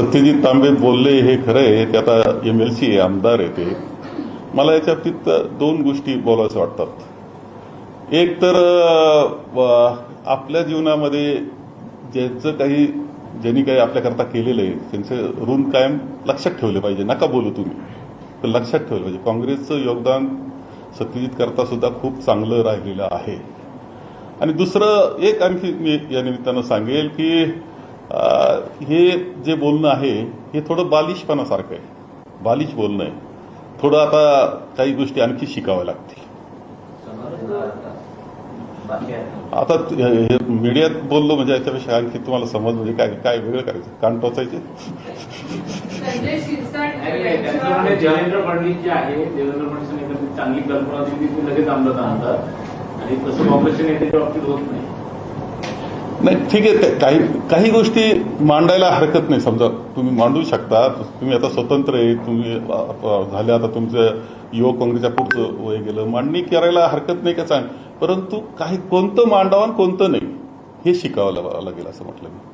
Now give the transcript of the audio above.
सत्यजित तांबे बोलले हे खरं आहे ते आता एम एल सी आमदार आहे ते. मला याच्या बाबतीत दोन गोष्टी बोलायचं वाटतात. एक तर आपल्या जीवनामध्ये ज्यांचं काही ज्यांनी काही आपल्याकरता केलेलं आहे त्यांचं ऋण कायम लक्षात ठेवले पाहिजे. नका बोलू तुम्ही. तर लक्षात ठेवलं पाहिजे. काँग्रेसचं योगदान सत्यजित करता सुद्धा खूप चांगलं राहिलेलं आहे. आणि दुसरं एक आणखी मी या निमित्तानं सांगेल की हे जे बोलणं आहे हे थोडं बालिशपणासारखं आहे. बालिश बोलणं आहे. थोडं आता काही गोष्टी आणखी शिकाव्या लागतील. आता हे मीडियात बोललो म्हणजे याच्यापेक्षा आणखी तुम्हाला समज म्हणजे काय काय वेगळं करायचं? कान टोचायचे? देवेंद्र फडणवीस जे आहे देवेंद्र फडणवीस चांगली कल्पना दिली ती लगेच अंमलात आणतात आणि तसं काँग्रेसच्या नेत्याच्या बाबतीत होत नाही नाही ठीक आहे काही काही गोष्टी मांडायला हरकत नाही. समजा तुम्ही मांडू शकता तुम्ही आता स्वतंत्र आहे तुम्ही झाले आता तुमचं युवक काँग्रेसच्या पुढचं वय गेलं मांडणी करायला हरकत नाही का सांग परंतु काही कोणतं मांडावं आणि कोणतं नाही हे शिकावं लागेल असं म्हटलं मी.